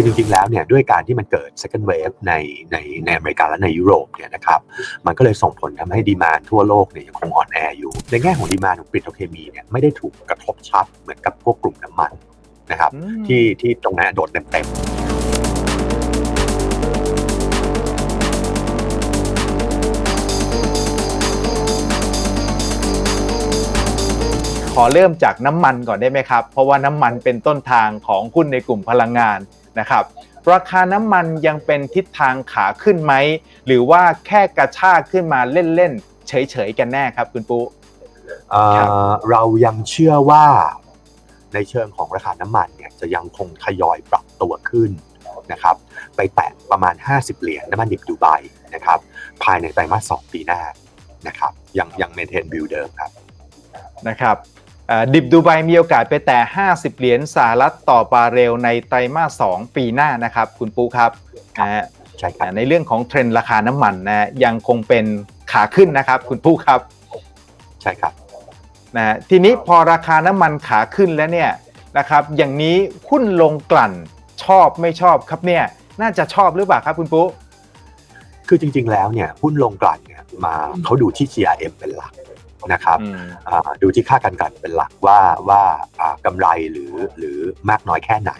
คือจริงๆแล้วเนี่ยด้วยการที่มันเกิด second wave ในในในอเมริกาและในยุโรปเนี่ยนะครับมันก็เลยส่งผลทำให้ดีมานทั่วโลกเนี่ยยังคงอ่อนแออยู่ในแง่ของดีมานของปิโตรเคมีเนี่ยไม่ได้ถูกกระทบชัดเหมือนกับพวกกลุ่มน้ำมันนะครับอืมที่ที่ตรงนั้นโดดเต็มขอเริ่มจากน้ำมันก่อนได้ไหมครับ เพราะว่าน้ำมันเป็นต้นทางของหุ้นในกลุ่มพลังงาน นะครับราคาน้ำมันยังเป็นทิศทางขาขึ้นไหม หรือว่าแค่กระชากขึ้นมาเล่นๆเฉยๆกันแน่ครับคุณปุ๊ๆเอ่อครับเรายังเชื่อว่าในเชิงของราคาน้ำมันเนี่ยจะยังคงทยอยปรับตัวขึ้นนะครับไปแตะประมาณ 50 เหรียญน้ำมันดิบดูไบนะครับภายในไตรมาส2ปีหน้านะครับยังยังเมนเทนบิลเดิมครับนะครับเอ่อ ดิบดูไบมีโอกาสไปแต่ 50 เหรียญสหรัฐต่อบาร์เรลในไตรมาส 2 ปีหน้านะครับ คุณปุ๊ครับนะฮะใช่ครับอ่าในเรื่องของเทรนด์ราคาน้ำมันนะยังคงเป็นขาขึ้นนะครับ คุณปุ๊ครับใช่ครับนะฮะทีนี้พอราคาน้ำมันขาขึ้นแล้วเนี่ยนะครับอย่างนี้หุ้นลงกลั่นชอบไม่ชอบครับเนี่ยน่าจะชอบหรือเปล่าครับคุณปุ๊คือจริงๆแล้วเนี่ยหุ้นลงกลั่นเนี่ยมาเขาดูที่ GRM เป็นหลัก นะครับอืมอ่าดูที่ค่าการกลั่นเป็นหลักว่าว่าอ่ากำไรหรือหรือมากน้อยแค่ไหน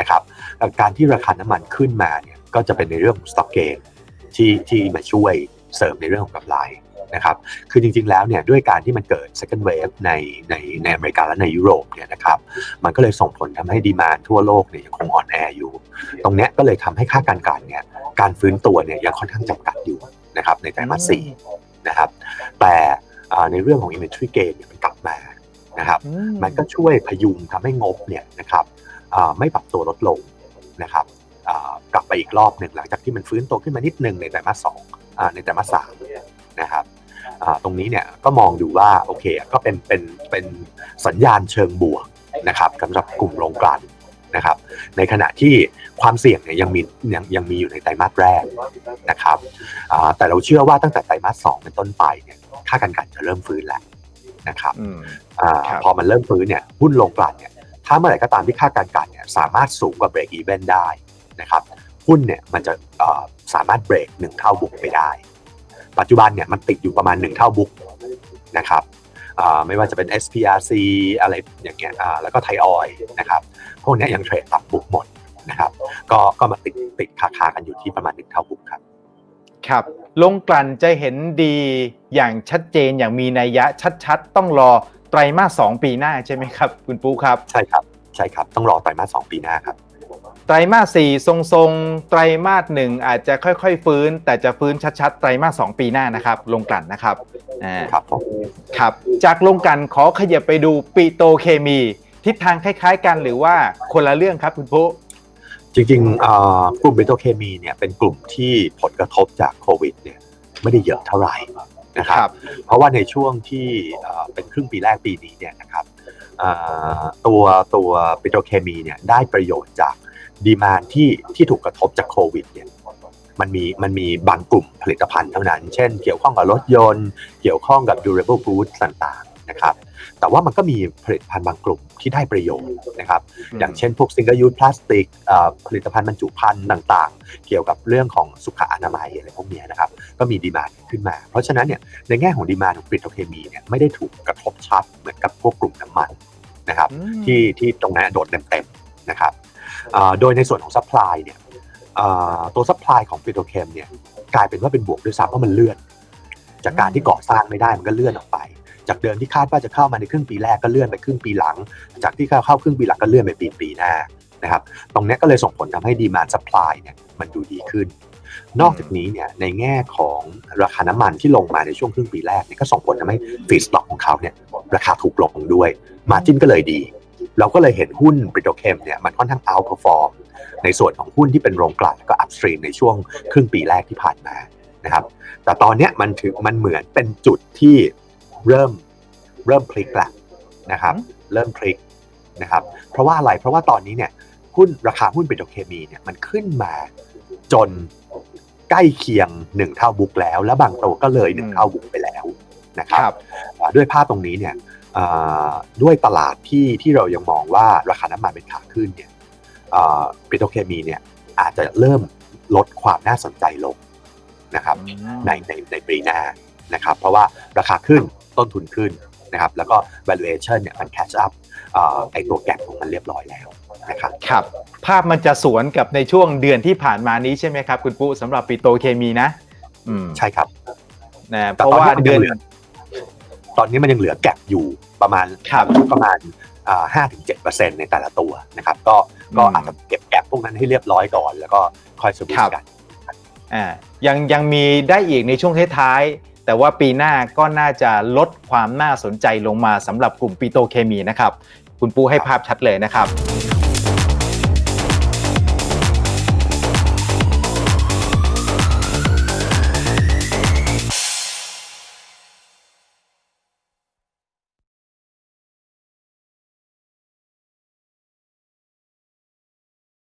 นะครับแล้วการที่ราคาน้ำมันขึ้นมาเนี่ยก็จะเป็นในเรื่องของสต็อกเกนที่ที่มาช่วยเสริมในเรื่องของกำไรนะครับ คือจริงๆ แล้วเนี่ยด้วยการที่มันเกิด second wave ในในในอเมริกาและในยุโรปเนี่ยนะครับ มันก็เลยส่งผลทำให้ดีมานทั่วโลกเนี่ยยังคงอ่อนแออยู่ ตรงเนี้ยก็เลยทำให้ค่าการกลั่นเนี่ยการฟื้นตัวเนี่ยยังค่อนข้างจำกัดอยู่นะครับในไตรมาสสี่นะครับ แต่อ่า ในเรื่องของ inventory gain เนี่ยมันกลับมานะครับอืมันก็ช่วยพยุงทำให้งบเนี่ยนะครับอ่าไม่ปรับตัวลดลงนะครับอ่ากลับไปอีกรอบหนึ่งหลังจากที่มันฟื้นตัวขึ้นมานิดนึงในไตรมาสสองอ่าในไตรมาสสามนะครับอ่าตรงนี้เนี่ยก็มองดูว่าโอเคก็เป็นเป็นเป็นสัญญาณเชิงบวกนะครับสำหรับกลุ่มโรงกลั่นนะครับ ในขณะที่ความเสี่ยงเนี่ยยังมียังยังมีอยู่ในไตรมาสแรกนะครับอ่าแต่เราเชื่อว่าตั้งแต่ไตรมาสสองเป็นต้นไปเนี่ย ค่าการกลั่นจะเริ่มฟื้นแล้วนะครับอืมอาครับพอมันเริ่มฟื้นเนี่ยหุ้นลงกลั่นเนี่ยถ้าเมื่อไหร่ก็ตามที่ค่าการกลั่นเนี่ยสามารถสูงกว่า break even ได้นะครับหุ้นเนี่ยมันจะเอ่อสามารถเบรกหนึ่งเท่าบุกไปได้ ปัจจุบันเนี่ยมันติดอยู่ประมาณ1เท่าบุกนะครับอ่าไม่ว่าจะเป็น SPRC อะไรอย่างเงี้ยอ่าแล้วก็ไทยออยนะครับพวกเนี้ยยังเทรดต่ำบุกหมดนะครับก็ก็มาติดติดคาคากันอยู่ที่ประมาณ1เท่าบุกครับ ครับลงกลั่นจะเห็นดีอย่างชัดเจนอย่างมีนัยยะชัดๆ ต้องรอไตรมาส2ปีหน้าใช่ไหมครับ คุณปุ๊ครับ ใช่ครับใช่ครับ ต้องรอไตรมาสสองปีหน้าครับ ไตรมาส4ทรงๆ ไตรมาส1อาจจะค่อยๆ ฟื้น แต่จะฟื้นชัดๆ ไตรมาส2ปีหน้านะครับ ลงกลั่นนะครับอ่าครับผมครับจากลงกลั่นขอขยับไปดูปิโตรเคมี ทิศทางคล้าย ๆ กันหรือว่าคนละเรื่องครับคุณปุ๊ จริงๆเอ่อกลุ่มเบโตรเคมีเนี่ยเป็นกลุ่มที่ผลกระทบจากโควิดเนี่ยไม่ได้เยอะเท่าไหร่นะครับ เพราะว่าในช่วงที่เอ่อเป็นครึ่งปีแรกปีนี้เนี่ยนะครับเอ่อตัวตัวปิโตรเคมีเนี่ยได้ประโยชน์จากดีมานที่ที่ถูกกระทบจากโควิดเนี่ยมันมีมันมีบางกลุ่มผลิตภัณฑ์เท่านั้น เช่นเกี่ยวข้องกับรถยนต์ เกี่ยวข้องกับ durable goods ต่างๆ นะครับแต่ว่ามันก็มีผลิตภัณฑ์บางกลุ่มที่ได้ประโยชน์นะครับอย่างเช่นพวก single use plastic เอ่อผลิตภัณฑ์บรรจุภัณฑ์ต่างๆ เกี่ยวกับเรื่องของสุขอนามัยอะไรพวกเนี้ยนะครับก็มีดีมานขึ้นมา เพราะฉะนั้นเนี่ยในแง่ของดีมานของปิโตรเคมีเนี่ยไม่ได้ถูกกระทบชัดเหมือนกับพวกกลุ่มน้ำมันนะครับอืมที่ที่ตรงนั้นโดดเต็มๆนะครับเอ่อโดยในส่วนของซัพพลายเนี่ยเอ่อตัวซัพพลายของปิโตรเคมเนี่ยกลายเป็นว่าเป็นบวกด้วยซ้ำเพราะมันเลื่อน จากการที่ก่อสร้างไม่ได้มันก็เลื่อนออกไป จากเดิมที่คาดว่าจะเข้ามาในครึ่งปีแรกก็เลื่อนไปครึ่งปีหลัง จากที่เข้าเข้าครึ่งปีหลังก็เลื่อนไปปีปีหน้านะครับตรงนี้ก็เลยส่งผลทำให้ดีมานซัพพลายเนี่ยมันดูดีขึ้น นอกจากนี้เนี่ยในแง่ของราคาน้ำมันที่ลงมาในช่วงครึ่งปีแรกเนี่ยก็ส่งผลทำให้ฟีดสต็อกของเขาเนี่ยราคาถูกลงด้วยมาจิ้นก็เลยดี เราก็เลยเห็นหุ้นปิโตเคมเนี่ยมันค่อนข้างเอาพอฟอร์มในส่วนของหุ้นที่เป็นโรงกลั่นแล้วก็อัพสตรีมในช่วงครึ่งปีแรกที่ผ่านมานะครับแต่ตอนนี้มันถือมันเหมือนเป็นจุดที่ เริ่มเริ่มพลิกละนะครับ เริ่มพลิกนะครับ เพราะว่าอะไรเพราะว่าตอนนี้เนี่ยหุ้นราคาหุ้นปิโตรเคมีเนี่ยมันขึ้นมาจนใกล้เคียง1เท่าบุ๊กแล้ว แล้วบางตัวก็เลยอืม1เท่าบุ๊กไปแล้วนะครับครับอ่าด้วยภาพตรงนี้เนี่ยอ่าด้วยตลาดที่ที่เรายังมองว่าราคาน้ำมันเป็นขาขึ้นเนี่ยปิโตรเคมีเนี่ยอาจจะเริ่มลดความน่าสนใจลงนะครับในในในปีหน้านะครับ เพราะว่าราคาขึ้น ต้นทุนขึ้นนะครับแล้วก็ valuation เนี่ยมัน catch up เอ่อไอตัวแก p ของมันเรียบร้อยแล้วนะครับครับ ภาพมันจะสวนกับในช่วงเดือนที่ผ่านมานี้ใช่ไหมครับ คุณปุ๊สำหรับปิโตรเคมีนะอืมใช่ครับนะแต่เพราะตอนว่านี้มันเดืยัองนเหลือตอนนี้มันยังเหลือแกลบอยู่ประมาณครับประมาณห้าถึงเจ็ดเปอร์เซ็นในแต่ละตัวนะครับ ก็ก็อืมอาจจะเก็บแกลบพวกนั้นให้เรียบร้อยก่อน แล้วก็ค่อยสวิตครัช์บกันอ่ายังยังมีได้อีกในช่วงท้ายๆ แต่ว่าปีหน้าก็น่าจะลดความน่าสนใจลงมาสำหรับกลุ่มปิโตเคมีนะครับ คุณปูให้ภาพชัดเลยนะครับ